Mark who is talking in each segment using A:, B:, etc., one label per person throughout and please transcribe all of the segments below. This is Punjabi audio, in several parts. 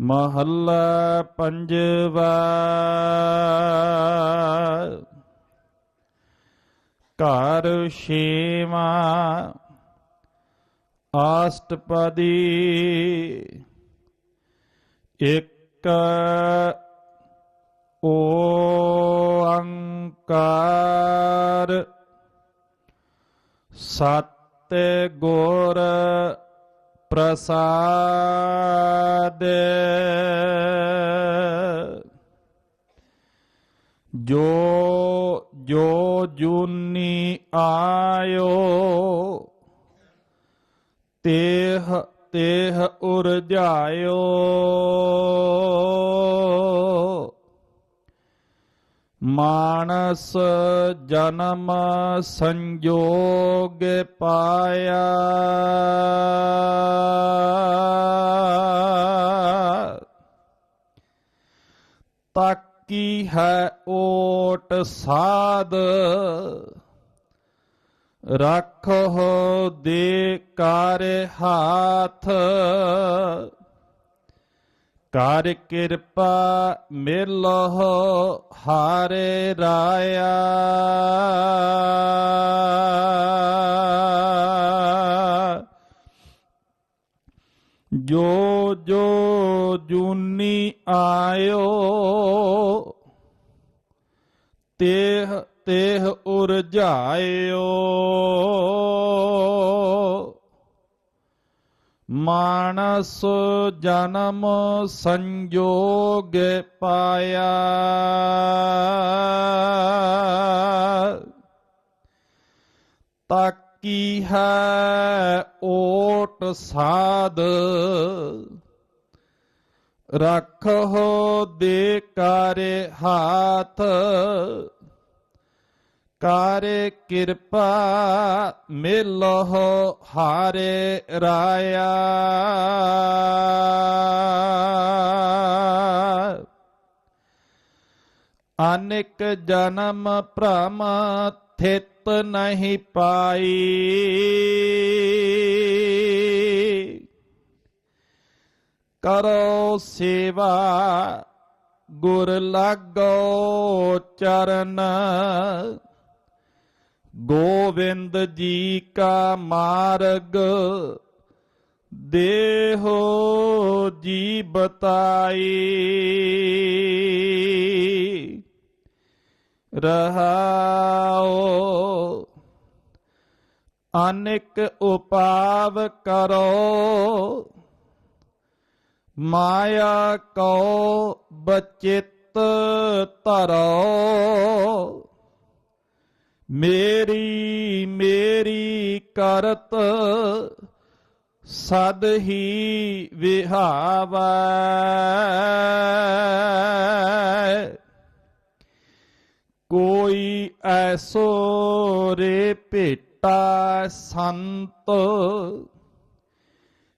A: ਮਹੱਲਾ ਪੰਜਵਾ। ਘਰ ਸੇਵਾ ਆਸਟਪਦੀ। ਇੱਕ ਓੰਕਾਰ। ਸਤ ਗੁਰ ਪ੍ਰਸਾਦ। ਜੋ ਜੋ ਜੁਨੀ ਆਇਓ ਤੇਹ ਤੇਹ ਉਰਜਾਇਓ। ਮਾਨਸ ਜਨਮ ਸੰਜੋਗ ਪਾਇਆ। ਕੀ ਹੈ ਓਟ ਸਾਧ? ਰੱਖੋ ਦੇ ਕਰ ਹਾਥ। ਕਰ ਕਿਰਪਾ ਮਿਲਹੁ ਹਾਰੇ ਰਾਇਆ। ਜੋ ਜੋ ਜੂਨੀ ਆਇਓ ਤੇਹ ਤੇਹ ਉਰਝਾਇਓ ਮਾਨਸ ਜਨਮ ਸੰਜੋਗ ਪਾਇਆ ਤਾਕੀ ਹੈ ਓਟ ਸਾਧ ਰੱਖੋ ਦੇ ਕਾਰੇ ਹਾਥ ਕਾਰੇ ਕਿਰਪਾ ਮਿਲਹੁ ਹਾਰੇ ਰਾਇਆ ਅਨੇਕ ਜਨਮ ਭ੍ਰਮ ਥਿਤ ਨਹੀਂ ਪਾਈ। ਕਰੋ ਸੇਵਾ, ਗੁਰ ਲਾਗੋ ਚਰਨ। ਗੋਵਿੰਦ ਜੀ ਕਾ ਮਾਰਗ, ਦੇਹੋ ਜੀ ਬਤਾਈ। ਰਹਾਓ। ਅਨੇਕ ਉਪਾਵ ਕਰੋ। ਮਾਇਆ ਕੋ ਬਚਿਤ ਧਰੋ। ਮੇਰੀ ਮੇਰੀ ਕਰਤ ਸਦ ਹੀ ਵਿਹਾਵੈ। ਕੋਈ ਐਸੋ ਰੇ ਭੇਟਾ ਸੰਤ,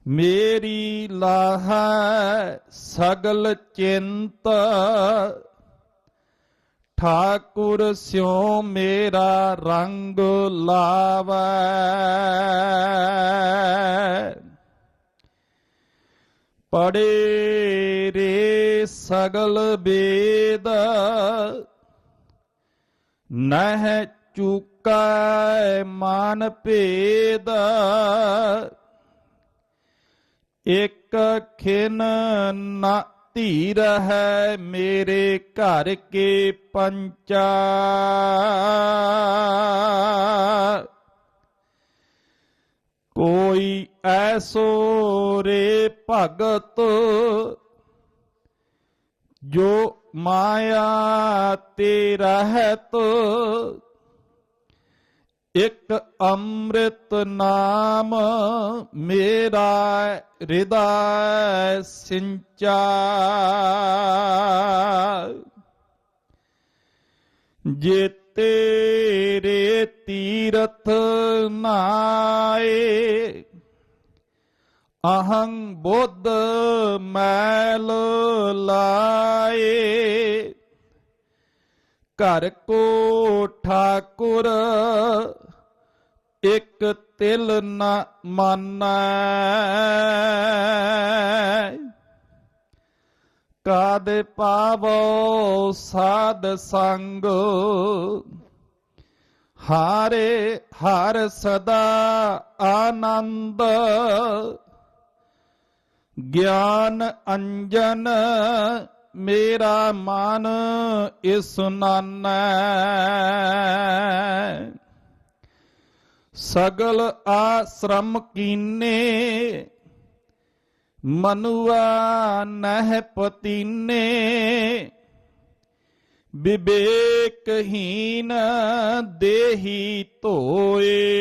A: ਮੇਰੀ ਲਾਹ ਸਗਲ ਚਿੰਤ। ਠਾਕੁਰ ਸਿਉ ਮੇਰਾ ਰੰਗ ਲਾਵੈ। ਪੜੇ ਰੇ ਸਗਲ ਬੇਦ ਨਹਿ ਚੁਕੈ ਮਨ ਭੇਦ, ਇਕ ਖਿਨ ਨਾ ਧੀਰ ਹੈ ਮੇਰੇ ਘਰ ਕੇ ਪੰਚਾ। ਕੋਈ ਐਸੋ ਰੇ ਭਗਤ ਜੋ ਮਾਇਆ ਤੇ ਰਹਿਤ ਇਕ ਅੰਮ੍ਰਿਤ ਨਾਮ ਮੇਰਾ ਹਿਰਦਾ ਸਿੰਚਾ। ਜੇ ਤੇਰੇ ਤੀਰਥ ਨਾ ਅਹੰ ਬੁੱਧ ਮੈਲ ਲਾਏ। ਘਰ ਕੋ ਠਾਕੁਰ ਇਕ ਤਿਲ ਨ ਮਾਨੈ। ਕਾਦ ਪਾਵੋ ਸਾਧ ਸੰਗ, ਹਾਰੇ ਹਰ ਸਦਾ ਆਨੰਦ। ਗਿਆਨ ਅੰਜਨ ਮੇਰਾ ਮਨ ਇਸ ਨਾਨੈ। ਸਗਲ ਆਸ਼ਰਮ ਕੀਨੇ, ਮਨੁਆ ਨਹਿ ਪਤੀਨੇ। ਵਿਵੇਕਹੀਨ ਦੇਹੀ ਧੋਏ।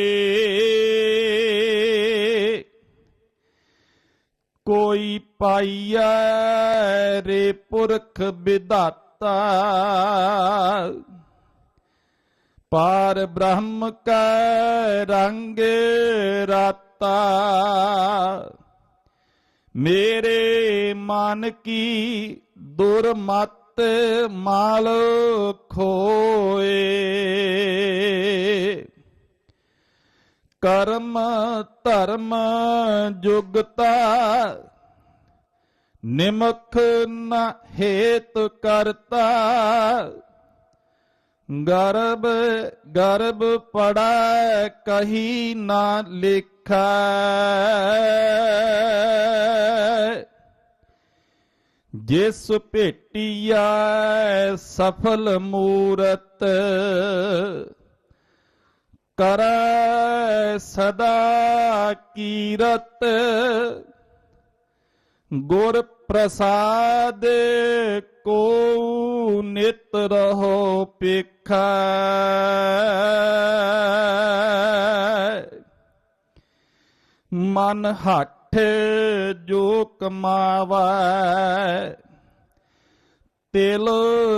A: ਕੋਈ ਪਾਈਐ ਰੇ ਪੁਰਖ ਵਿਧਾਤਾ। ਪਾਰ ਬ੍ਰਹਮ ਕੈ ਰੰਗ ਰਾਤਾ। ਮੇਰੇ ਮਨ ਕੀ ਦੁਰਮਤ ਮਾਲ ਖੋਏ। ਕਰਮ, ਧਰਮ, ਜੁਗਤਾ। ਨਿਮਖ ਨਾ ਹੇਤ ਕਰਤਾ। ਗਰਬ ਗਰਬ ਪੜਾ ਕਹੀ ਨਾ ਲਿਖੈ। ਜਿਸ ਭੇਟੀਆ ਸਫਲ ਮੂਰਤ ਕਰੈ ਸਦਾ ਕੀਰਤ, ਗੁਰ ਪ੍ਰਸਾਦ ਕੋ ਨਿਤ ਰਹੋ ਪੇਖੈ ਮਨ ਹੱਠ ਜੋ ਕਮਾਵੈ ਤਿਲ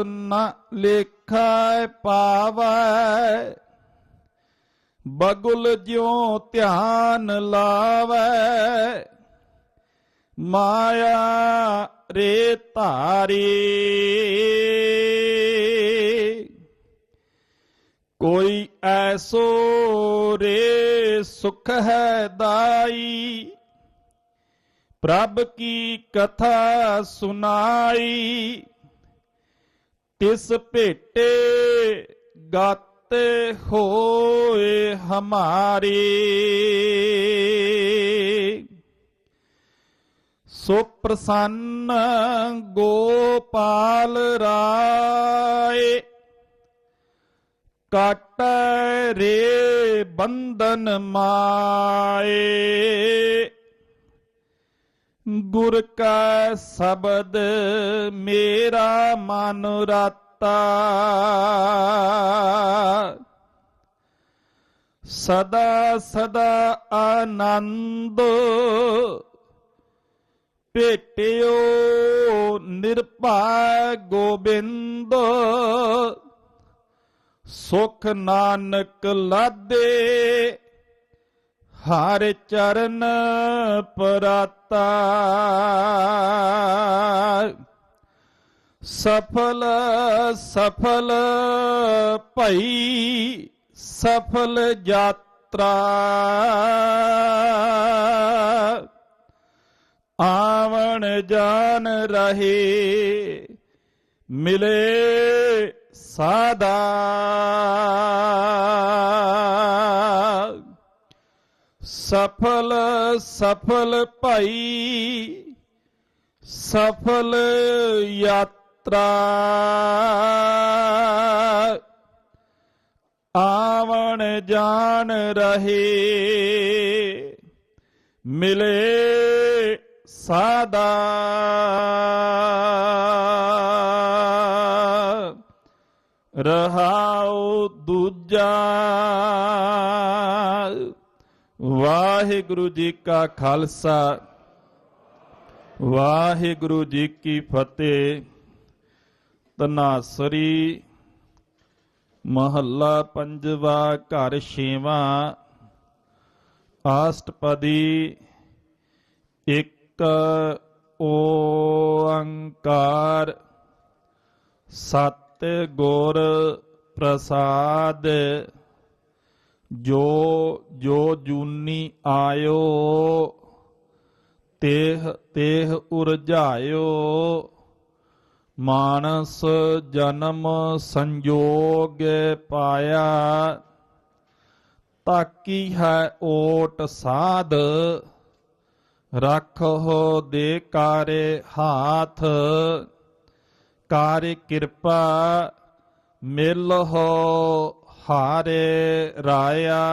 A: ਨ ਲੇਖੈ ਪਾਵੈ। ਬਗੁਲ ਜਿਉ ਧਿਆਨ ਲਾਵੈ, ਮਾਇਆ ਰੇ ਧਾਰੀ। ਕੋਈ ਐਸੋ ਰੇ ਸੁਖ ਹੈ ਦਾਈ, ਪ੍ਰਭ ਕੀ ਕਥਾ ਸੁਨਾਈ। ਤਿਸ ਭੇਟੇ ਗਾਤੇ ਹੋਏ ਹਮਾਰੇ। ਸੋ ਪ੍ਰਸੰਨ ਗੋਪਾਲ ਰਾਏ, ਕਾਟ ਰੇ ਬੰਧਨ ਮਾਏ। ਗੁਰ ਕਾ ਸ਼ਬਦ ਮੇਰਾ ਮਨ ਰਾਤਾ। ਸਦਾ ਸਦਾ ਆਨੰਦ। ਭੇਟਿਓ ਨਿਰਭੈ ਗੋਬਿੰਦ। ਸੁਖ ਨਾਨਕ ਲਾਦੇ, ਹਰ ਚਰਨ ਪਰਾਤਾ। ਸਫਲ ਸਫਲ ਭਈ ਸਫਲ ਯਾਤਰਾ। ਆਵਣ ਜਾਨ ਰਹੇ ਮਿਲੇ ਸਾਦਾ। ਸਫਲ ਸਫਲ ਭਾਈ ਸਫਲ ਯਾਤਰਾ। ਆਵਣ ਜਾਣ ਰਹੇ ਮਿਲੇ ਸਾਦਾ ਰਹਾਉ ਦੂਜਾ ਵਾਹਿਗੁਰੂ ਜੀ ਕਾ ਖਾਲਸਾ ਵਾਹਿਗੁਰੂ ਜੀ ਕੀ ਫਤਿਹ ਤਨਾਸਰੀ ਮਹੱਲਾ ਪੰਜਵਾ, ਘਰ ਛੇਵਾਂ, ਆਸਟਪਦੀ, ਇੱਕ ਓੰਕਾਰ, ਸਤ ਗੁਰ ਪ੍ਰਸਾਦ, ਜੋ ਜੋ ਜੂਨੀ ਆਇਓ, ਤੇਹ ਤੇਹ ਉਰਝਾਇਓ ਮਾਨਸ ਜਨਮ ਸੰਜੋਗ ਪਾਇਆ, ਤਾਕੀ ਹੈ ਓਟ ਸਾਧ ਰੱਖੋ ਦੇ ਕਾਰੇ ਹਾਥ, ਕਾਰੇ ਕਿਰਪਾ ਮਿਲ ਹੋ ਹਾਰੇ ਰਾਇਆ।